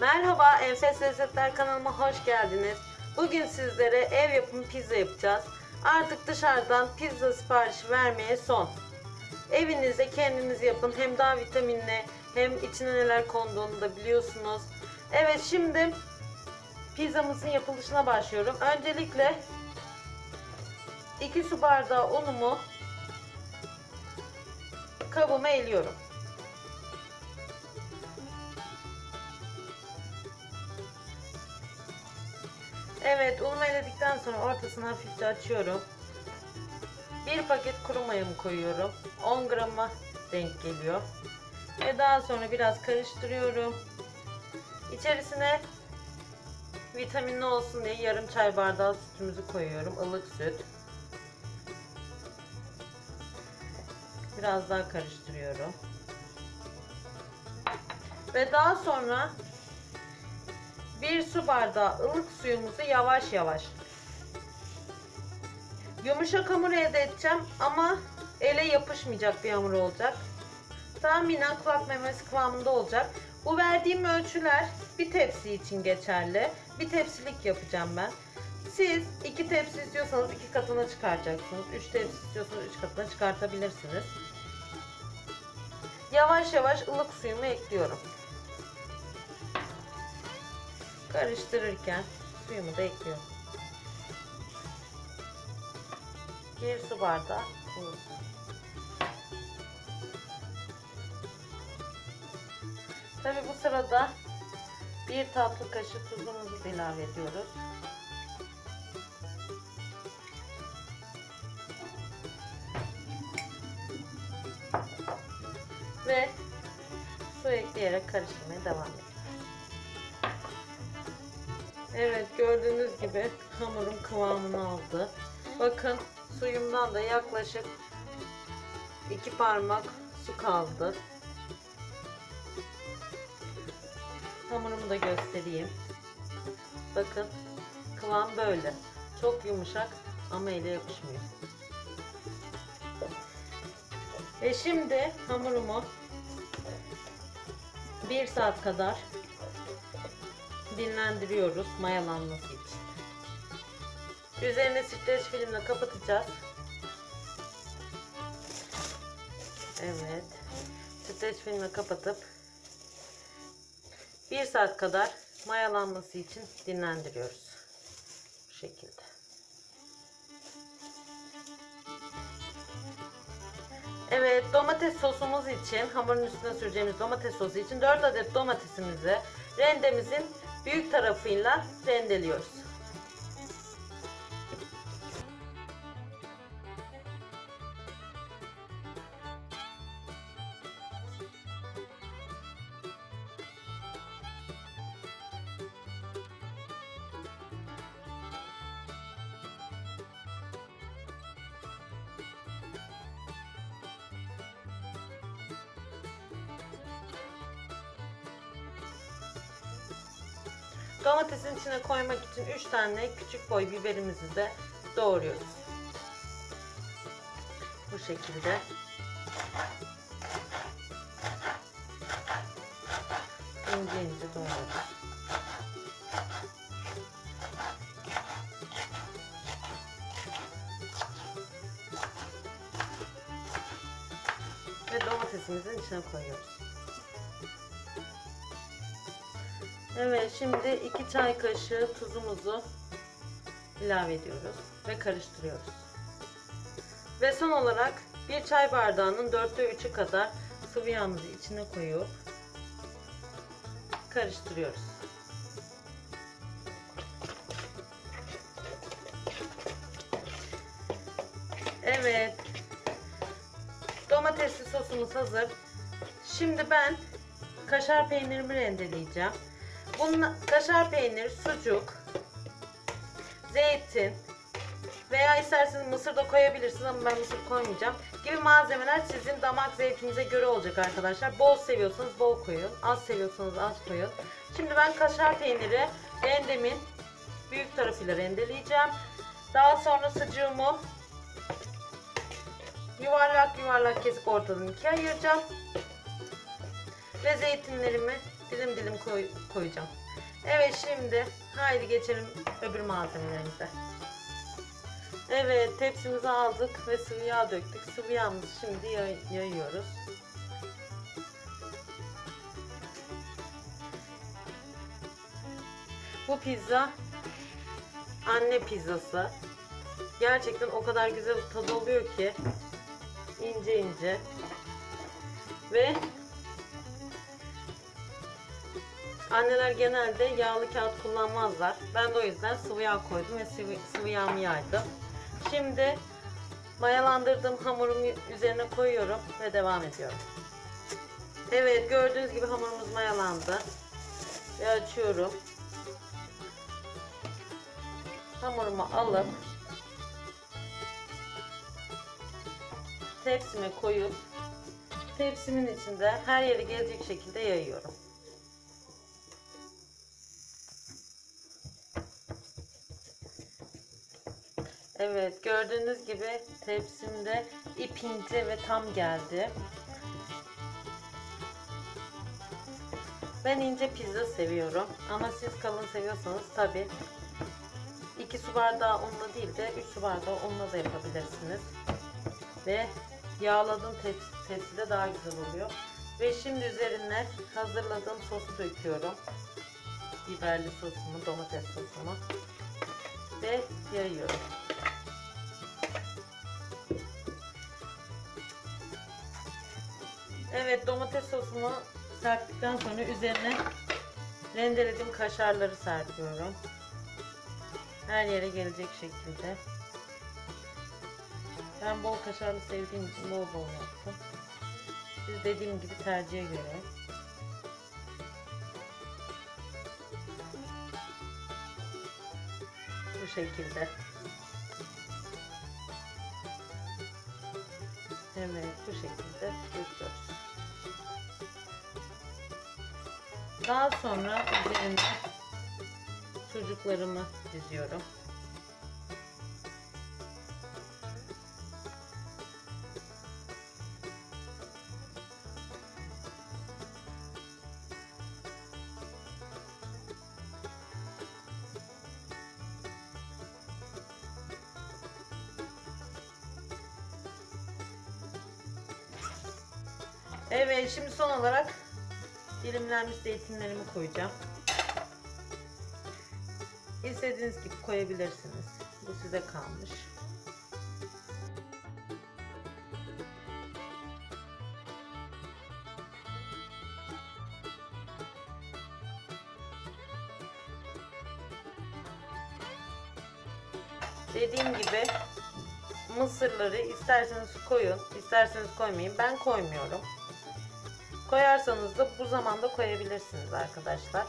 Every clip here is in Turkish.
Merhaba Enfes Lezzetler kanalıma hoş geldiniz. Bugün sizlere ev yapımı pizza yapacağız. Artık dışarıdan pizza siparişi vermeye son. Evinizde kendiniz yapın. Hem daha vitaminli hem içine neler konduğunu da biliyorsunuz. Evet şimdi pizzamızın yapılışına başlıyorum. Öncelikle 2 su bardağı unumu kabıma eliyorum. Evet unumu eledikten sonra ortasını hafifçe açıyorum. Bir paket kuru mayamı koyuyorum. 10 grama denk geliyor. Ve daha sonra biraz karıştırıyorum. İçerisine vitaminli olsun diye yarım çay bardağı sütümüzü koyuyorum. ılık süt. Biraz daha karıştırıyorum. Ve daha sonra bir su bardağı ılık suyumuzu yavaş yavaş yumuşak hamur elde edeceğim ama ele yapışmayacak bir hamur olacak. Tahminen kulak memesi kıvamında olacak. Bu verdiğim ölçüler bir tepsi için geçerli. Bir tepsilik yapacağım ben. Siz iki tepsi istiyorsanız iki katına çıkaracaksınız. Üç tepsi istiyorsanız üç katına çıkartabilirsiniz. Yavaş yavaş ılık suyumu ekliyorum. Karıştırırken suyumu da ekliyorum. Bir su bardağı su. Tabi bu sırada bir tatlı kaşığı tuzumuzu ilave ediyoruz. Ve su ekleyerek karıştırmaya devam ediyoruz. Evet gördüğünüz gibi hamurum kıvamını aldı. Bakın suyumdan da yaklaşık iki parmak su kaldı. Hamurumu da göstereyim. Bakın kıvam böyle. Çok yumuşak ama ele yapışmıyor. Ve şimdi hamurumu bir saat kadar dinlendiriyoruz mayalanması için. Üzerine streç filmle kapatacağız. Evet. Streç filmle kapatıp bir saat kadar mayalanması için dinlendiriyoruz. Bu şekilde. Evet domates sosumuz için hamurun üstüne süreceğimiz domates sosu için 4 adet domatesimizi rendemizin büyük tarafıyla rendeliyoruz. Domatesin içine koymak için 3 tane küçük boy biberimizi de doğruyoruz. Bu şekilde. İnce ince doğruyoruz. Ve domatesimizin içine koyuyoruz. Evet şimdi 2 çay kaşığı tuzumuzu ilave ediyoruz ve karıştırıyoruz. Ve son olarak 1 çay bardağının 4'te 3'ü kadar sıvı yağımızı içine koyup karıştırıyoruz. Evet. Domatesli sosumuz hazır. Şimdi ben kaşar peynirimi rendeleyeceğim. Bunun kaşar peynir, sucuk, zeytin veya isterseniz mısır da koyabilirsiniz ama ben mısır koymayacağım. Gibi malzemeler sizin damak zevkinize göre olacak arkadaşlar. Bol seviyorsanız bol koyun, az seviyorsanız az koyun. Şimdi ben kaşar peyniri rendemin büyük tarafıyla rendeleyeceğim. Daha sonra sucuğumu yuvarlak yuvarlak kesip ortadan ikiye ayıracağım. Ve zeytinlerimi dilim dilim koy, koyacağım. Evet şimdi haydi geçelim öbür malzemelerimize. Evet tepsimizi aldık ve sıvı yağ döktük. Sıvı yağımızı şimdi yay- yayıyoruz. Bu pizza anne pizzası. Gerçekten o kadar güzel tadı oluyor ki ince ince ve anneler genelde yağlı kağıt kullanmazlar. Ben de o yüzden sıvı yağ koydum ve sıvı, sıvı yağımı yaydım. Şimdi mayalandırdığım hamurumu üzerine koyuyorum ve devam ediyorum. Evet gördüğünüz gibi hamurumuz mayalandı. Ve açıyorum. Hamurumu alıp tepsime koyup tepsimin içinde her yere gelecek şekilde yayıyorum. Evet gördüğünüz gibi tepsimde ip ince ve tam geldi. Ben ince pizza seviyorum ama siz kalın seviyorsanız tabi 2 su bardağı unla değil de 3 su bardağı unla da yapabilirsiniz. Ve yağladığım tepsi, tepside daha güzel oluyor. Ve şimdi üzerine hazırladığım sosu döküyorum. Biberli sosumu, domates sosumu. Ve yayıyorum. Evet domates sosumu serptikten sonra üzerine rendelediğim kaşarları serpiyorum. Her yere gelecek şekilde. Ben bol kaşarlı sevdiğim için bol bol yaptım. Siz dediğim gibi tercihe göre. Bu şekilde. Evet bu şekilde döküyoruz. Daha sonra üzerine çocuklarımı diziyorum. Evet şimdi son olarak dilimlenmiş zeytinlerimi koyacağım. İstediğiniz gibi koyabilirsiniz. Bu size kalmış. Dediğim gibi mısırları isterseniz koyun, isterseniz koymayın. Ben koymuyorum. Koyarsanız da bu zamanda koyabilirsiniz arkadaşlar.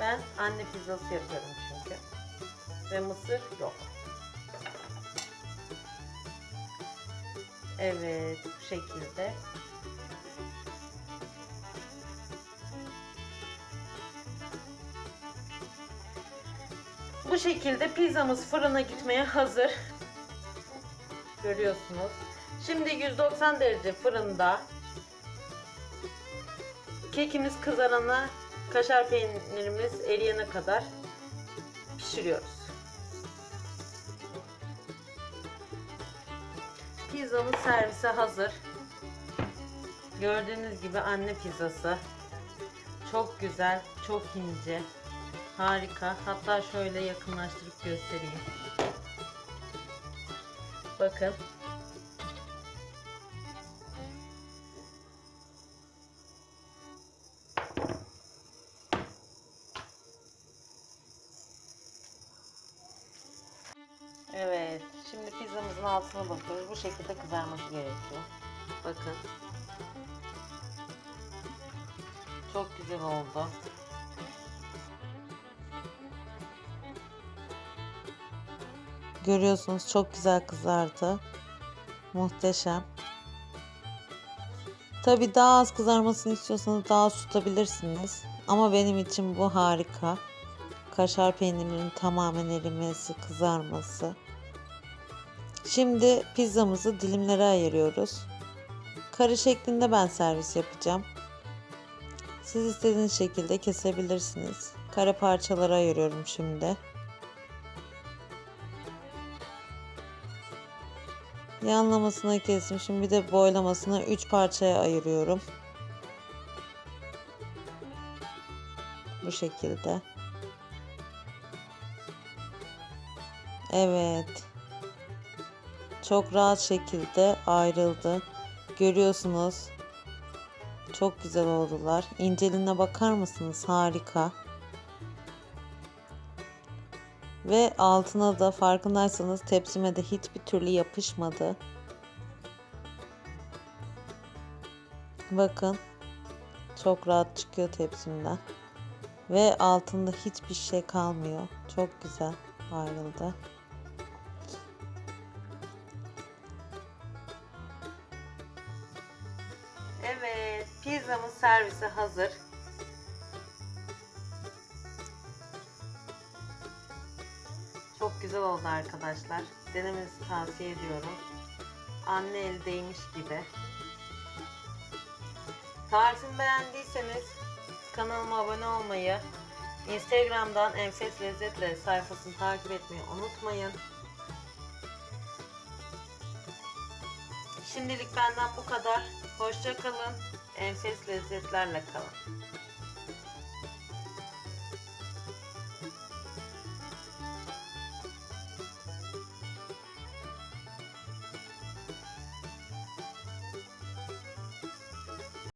Ben anne pizzası yapıyorum çünkü. Ve mısır yok. Evet bu şekilde. Bu şekilde pizzamız fırına gitmeye hazır. Görüyorsunuz. Şimdi 190 derece fırında kekimiz kızarana kaşar peynirimiz eriyene kadar pişiriyoruz. Pizzamız servise hazır. Gördüğünüz gibi anne pizzası. Çok güzel, çok ince. Harika. Hatta şöyle yakınlaştırıp göstereyim. Bakın. Şekilde kızarması gerekiyor. Bakın. Çok güzel oldu. Görüyorsunuz çok güzel kızardı. Muhteşem. Tabi daha az kızarmasını istiyorsanız daha az tutabilirsiniz. Ama benim için bu harika. Kaşar peynirinin tamamen erimesi, kızarması. Şimdi pizzamızı dilimlere ayırıyoruz. Kare şeklinde ben servis yapacağım. Siz istediğiniz şekilde kesebilirsiniz. Kare parçalara ayırıyorum şimdi. Yanlamasına kestim. Şimdi bir de boylamasına 3 parçaya ayırıyorum. Bu şekilde. Evet. Çok rahat şekilde ayrıldı. Görüyorsunuz. Çok güzel oldular. İnceliğine bakar mısınız? Harika. Ve altına da farkındaysanız tepsime de hiçbir türlü yapışmadı. Bakın. Çok rahat çıkıyor tepsimden. Ve altında hiçbir şey kalmıyor. Çok güzel ayrıldı. Pizzamın servisi hazır. Çok güzel oldu arkadaşlar. Denemenizi tavsiye ediyorum. Anne eli değmiş gibi. Tarifimi beğendiyseniz kanalıma abone olmayı, Instagram'dan Enfes Lezzetleri sayfasını takip etmeyi unutmayın. Şimdilik benden bu kadar. Hoşça kalın. Enfes lezzetlerle kalın.